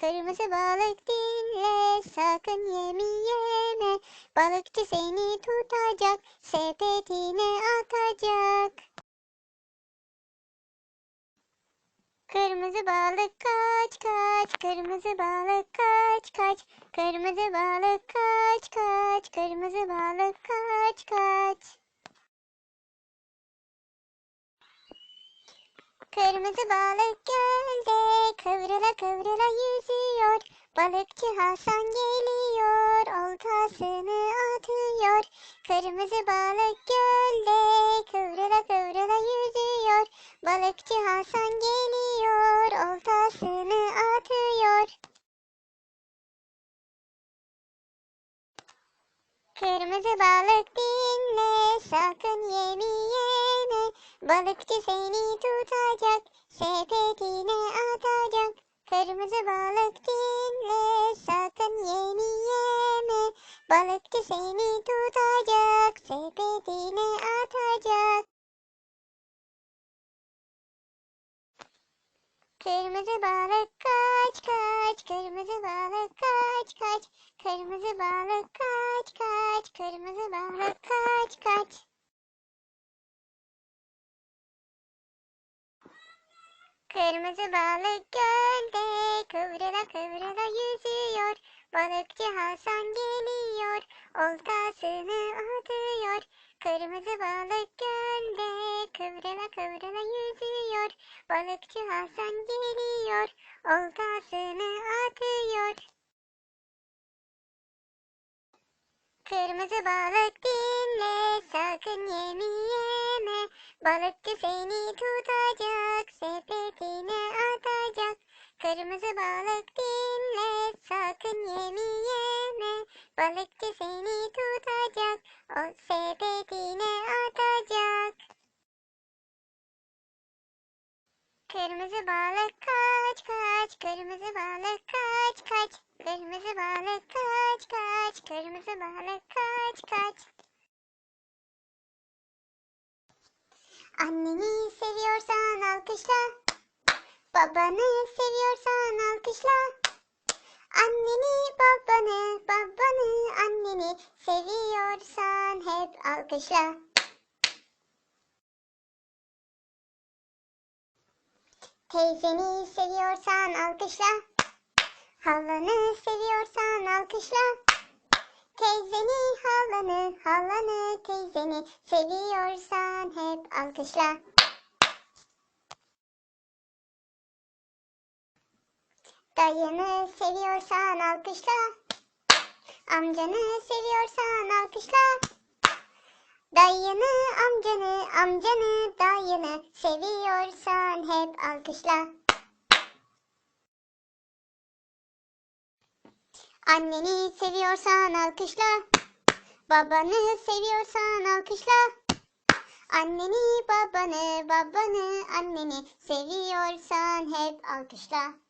Kırmızı balık dinle, sakın yemi. Balıkçı seni tutacak, sepetine atacak. Kırmızı balık kaç kaç, kırmızı balık kaç kaç. Kırmızı balık kaç kaç, kırmızı balık kaç kaç. Kırmızı balık gölde kıvrıla kıvrıla yüzüyor. Balıkçı Hasan geliyor, oltasını atıyor. Kırmızı balık gölde kıvrıla kıvrıla yüzüyor. Balıkçı Hasan geliyor, oltasını atıyor. Kırmızı balık dinle, sakın yeme. Balıkçı seni tutacak, sepetine atacak. Kırmızı balık dinle, sakın yemi yeme. Balıkçı seni tutacak, sepetine atacak. Kırmızı balık kaç kaç, kırmızı balık kaç kaç. Kırmızı balık kaç kaç, kırmızı balık kaç kaç. Kırmızı balık gölde kıvrıla kıvrıla yüzüyor. Balıkçı Hasan geliyor, oltasını atıyor. Kırmızı balık gölde kıvrıla kıvrıla yüzüyor. Balıkçı Hasan geliyor, oltasını atıyor. Kırmızı balık dinle, sakın yemi yeme. Balıkçı seni tutacak, atacak. Kırmızı balık dinle, sakın yemi yeme. Balıkçı seni tutacak, o sepetine atacak. Kırmızı balık kaç kaç, kırmızı balık kaç kaç. Kırmızı balık kaç kaç, kırmızı balık kaç kaç. Anneni seviyorsan alkışla. Babanı seviyorsan alkışla. Anneni, babanı, babanı, anneni seviyorsan hep alkışla. Teyzeni seviyorsan alkışla. Halanı seviyorsan alkışla. Teyzeni, halanı, halanı, teyzeni seviyorsan hep alkışla. Dayını seviyorsan alkışla. Amcanı seviyorsan alkışla. Dayını, amcanı, amcanı, dayını seviyorsan hep alkışla. Anneni seviyorsan alkışla. Babanı seviyorsan alkışla. Anneni, babanı, babanı, anneni seviyorsan hep alkışla.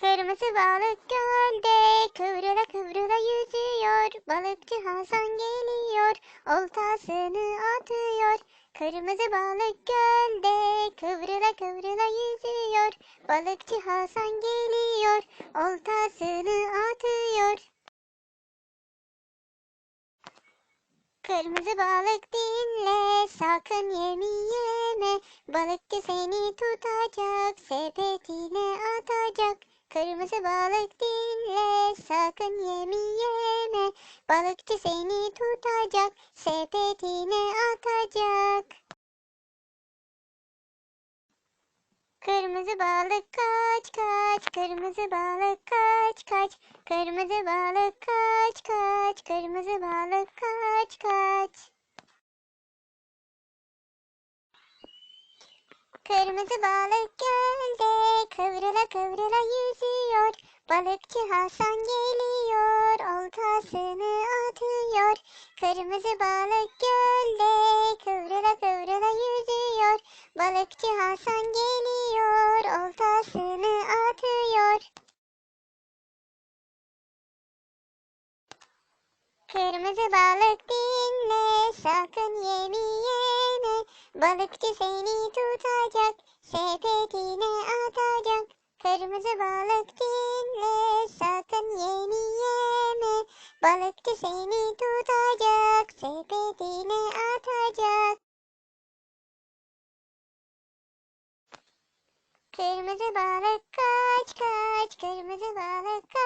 Kırmızı balık gölde kıvrıla kıvrıla yüzüyor. Balıkçı Hasan geliyor, oltasını atıyor. Kırmızı balık gölde kıvrıla kıvrıla yüzüyor. Balıkçı Hasan geliyor, oltasını atıyor. Kırmızı balık dinle, sakın yemi. Balıkçı seni tutacak, sepetine atacak. Kırmızı balık dinle, sakın yemi yeme. Balıkçı seni tutacak, sepetine atacak. Kırmızı balık kaç kaç, kırmızı balık kaç kaç. Kırmızı balık kaç kaç, kırmızı balık kaç kaç. Kırmızı balık gölde kıvrıla kıvrıla yüzüyor. Balıkçı Hasan geliyor, oltasını atıyor. Kırmızı balık gölde kıvrıla kıvrıla yüzüyor. Balıkçı Hasan geliyor, oltasını atıyor. Kırmızı balık dinle, sakın yemi yeme. Balıkçı seni tutacak, sepetine atacak. Kırmızı balık dinle, sakın yemi yeme. Balıkçı seni tutacak, sepetine atacak. Kırmızı balık kaç kaç, kırmızı balık kaç.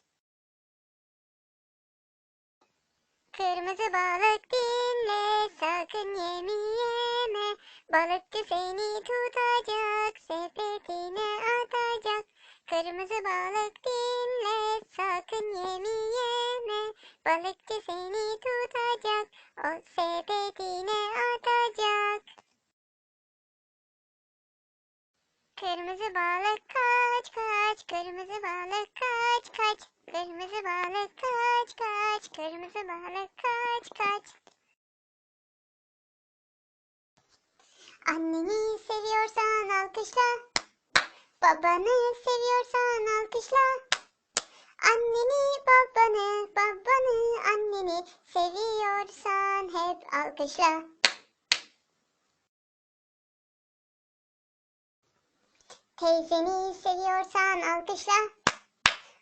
Kırmızı balık dinle, sakın yemi yeme. Balıkçı seni tutacak, sepetine atacak. Kırmızı balık dinle, sakın yemi yeme. Balıkçı seni tutacak, o sepetine atacak. Kırmızı balık kaç kaç, kırmızı balık kaç kaç. Kırmızı balık kaç kaç, kırmızı balık kaç kaç. Anneni seviyorsan alkışla. Babanı seviyorsan alkışla. Anneni, babanı, babanı, anneni seviyorsan hep alkışla. Teyzeni seviyorsan alkışla.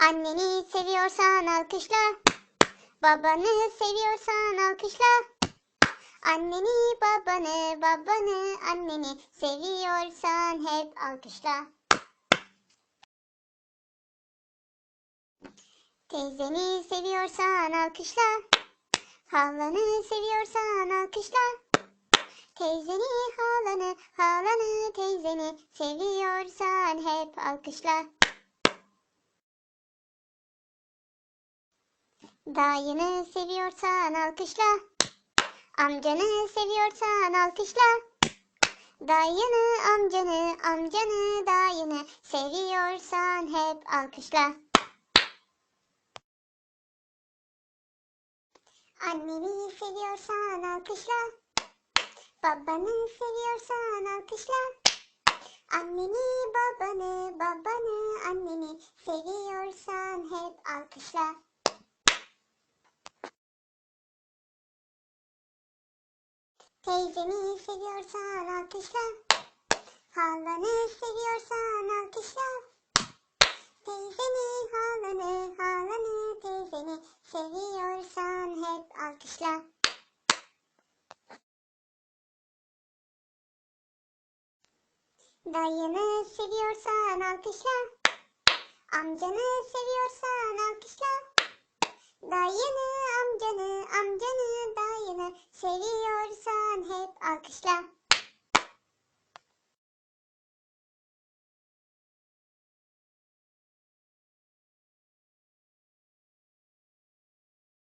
Anneni seviyorsan alkışla. Babanı seviyorsan alkışla. Anneni, babanı, babanı, anneni seviyorsan hep alkışla. Teyzeni seviyorsan alkışla. Halanı seviyorsan alkışla. Teyzeni, halanı, halanı, teyzeni seviyorsan hep alkışla. Dayını seviyorsan alkışla. Amcanı seviyorsan alkışla. Dayını, amcanı, amcanı, dayını seviyorsan hep alkışla. Anneni seviyorsan alkışla. Babanı seviyorsan alkışla. Anneni, babanı, babanı, anneni seviyorsan hep alkışla. Teyzeni seviyorsan alkışla. Halanı seviyorsan alkışla. Teyzeni, halanı, halanı, teyzeni seviyorsan hep alkışla. Dayını seviyorsan alkışla. Amcanı seviyorsan alkışla. Dayını, amcanı, amcanı, dayını seviyorsan hep alkışla.